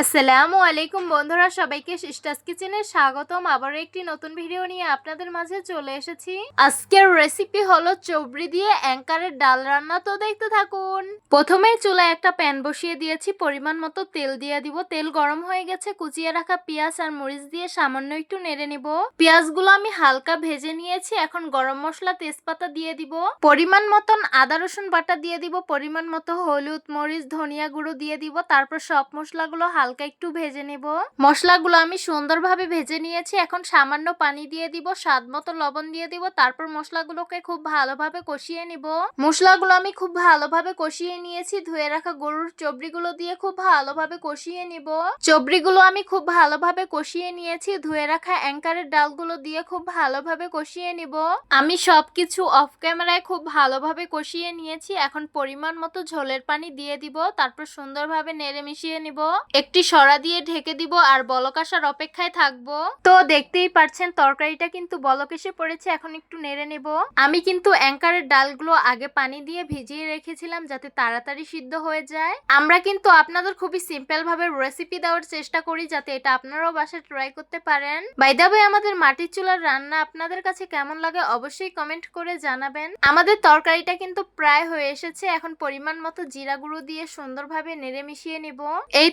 আসসালামু আলাইকুম বন্ধুরা, সবাইকে সিস্টাস কিচেনে স্বাগতম। আবার একটি নতুন ভিডিও নিয়ে আপনাদের মাঝে চলে এসেছি। আজকের রেসিপি হলো চবড়ি দিয়ে অ্যাঙ্কারের ডাল রান্না। তো দেখতে থাকুন। প্রথমেই চুলায় একটা প্যান বসিয়ে দিয়েছি। পরিমাণ মতো তেল দিয়ে দিব। তেল গরম হয়ে গেছে। কুচিয়ে রাখা পেঁয়াজ আর মরিচ দিয়ে সামান্য একটু নেড়ে নিব। পেঁয়াজগুলো আমি হালকা ভেজে নিয়েছি। এখন গরম মশলা, তেজপাতা দিয়ে দিব। পরিমাণ মতন আদা, রসুন বাটা দিয়ে দিব। পরিমাণ মতো হলুদ, মরিচ, ধনিয়া গুঁড়ো দিয়ে দিব। তারপর সব মশলাগুলো হালকা একটু ভেজে নেব। মশলাগুলো আমি সুন্দরভাবে ভেজে নিয়েছি। এখন সামান্য পানি দিয়ে দিব, স্বাদ মতো লবণ দিয়ে দিব, তারপর মশলাগুলোকে খুব ভালোভাবে কষিয়ে নিব। মশলাগুলো আমি খুব ভালোভাবে কষিয়ে নিয়েছি। ধুয়ে রাখা গরুর চবড়িগুলো দিয়ে খুব ভালোভাবে কষিয়ে নিব। চবড়িগুলো আমি খুব ভালোভাবে কষিয়ে নিয়েছি। ধুয়ে রাখা অ্যাঙ্কারের ডালগুলো দিয়ে খুব ভালোভাবে কষিয়ে নিব। আমি সবকিছু অফ ক্যামেরায় খুব ভালোভাবে কষিয়ে নিয়েছি। এখন পরিমাণ মতো ঝোলের পানি দিয়ে দিব, তারপর সুন্দরভাবে নেড়ে মিশিয়ে নিব। একটি সরা দিয়ে ঢেকে দিব আর বলক আসার অপেক্ষায় থাকব। তো দেখতেই পারছেন, তরকারিটা কিন্তু বলক এসে পড়েছে, এখন একটু নেড়ে নেব। আমি কিন্তু অ্যাঙ্কারের ডালগুলো আগে পানি দিয়ে ভিজিয়ে রেখেছিলাম যাতে তাড়াতাড়ি সিদ্ধ হয়ে যায়। আমরা কিন্তু আপনাদের খুবই সিম্পল ভাবে রেসিপি দেওয়ার চেষ্টা করি যাতে এটা আপনারাও বাসায় ট্রাই করতে পারেন। বাইদাবে আমাদের মাটির চুলার রান্না আপনাদের কাছে কেমন লাগে অবশ্যই কমেন্ট করে জানাবেন। আমাদের তরকারিটা কিন্তু প্রায় হয়ে এসেছে, এখন পরিমাণ মতো জিরা গুঁড়ো দিয়ে সুন্দরভাবে নেড়ে মিশিয়ে নিব। এই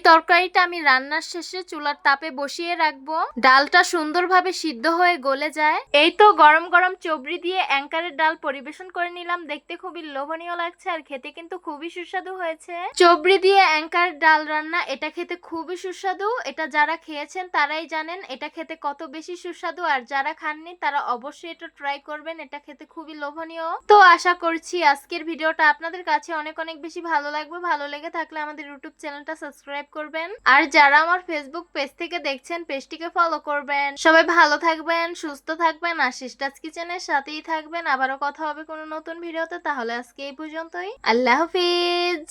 তরকারিটা আমি রান্নার শেষে চুলার তাপে বসিয়ে রাখব। ডালটা সুন্দরভাবে সিদ্ধ হয়ে গলে যায়। এই তো গরম গরম চবড়ি দিয়ে অ্যাঙ্কারের ডাল পরিবেশন করে নিলাম। দেখতে খুবই লোভনীয় লাগছে আর খেতে কিন্তু খুবই সুস্বাদু হয়েছে। চবড়ি দিয়ে অ্যাঙ্কার ডাল রান্না, এটা খেতে খুবই সুস্বাদু। এটা যারা খেয়েছেন তারাই জানেন, এটা খেতে কত বেশি সুস্বাদু। আর যারা খাননি, তারা অবশ্যই এটা ট্রাই করবেন, এটা খেতে খুবই লোভনীয়। তো আশা করছি আজকের ভিডিওটা আপনাদের কাছে অনেক অনেক বেশি ভালো লাগবে। ভালো লেগে থাকলে আমাদের ইউটিউব চ্যানেলটা সাবস্ক্রাইব করবেন। আর যারা আমার ফেসবুক পেজ থেকে দেখছেন পেজটিকে ফলো করবেন। সবাই ভালো থাকবেন, সুস্থ থাকবেন আর শিষ্টাজ কিচেনের সাথেই থাকবেন। আবারও কথা হবে কোনো নতুন ভিডিওতে তাহলে আজকে এই পর্যন্তই। আল্লাহ হাফিজ!